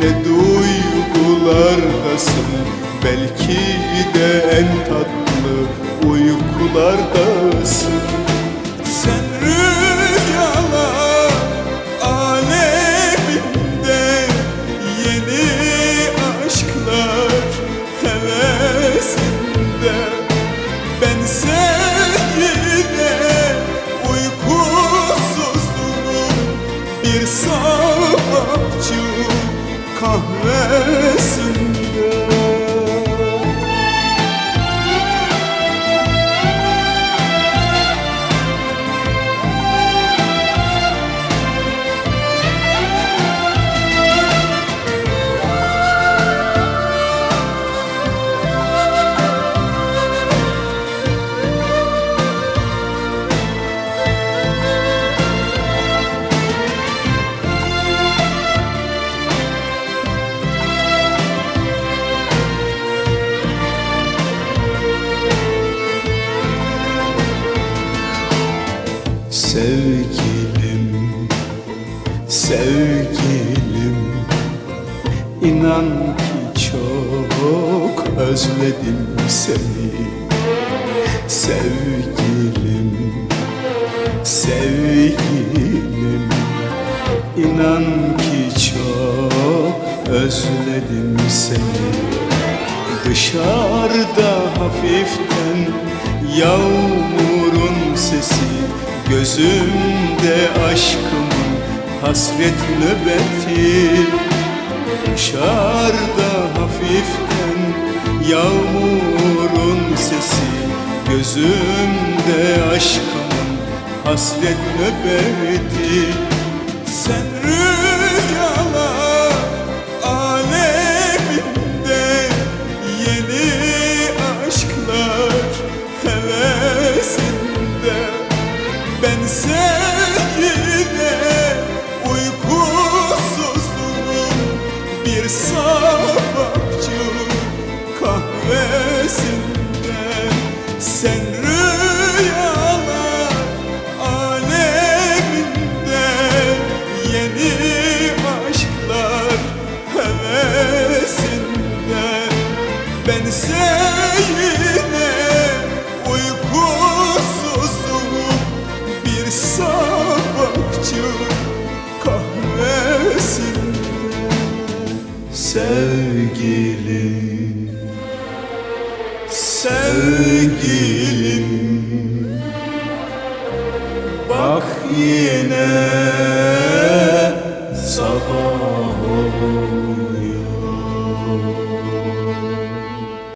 ne duygulardasın. Belki de en tatlı uykulardasın kahvesinde Sevgilim, sevgilim. İnan ki çok özledim seni. Sevgilim, sevgilim. İnan ki çok özledim seni. Dışarıda hafiften yağmurun sesi Gözümde aşkımın hasret nöbeti. Dışarıda hafiften yağmurun sesi. Gözümde aşkımın hasret nöbeti. Sen rüyalar Sen rüyalar aleminde Yeni aşklar hevesinde. Ben sevgide uykusuzluğum Bir sabahçı kahvesinde. Sevgilim Sevgilim Bak yine sabah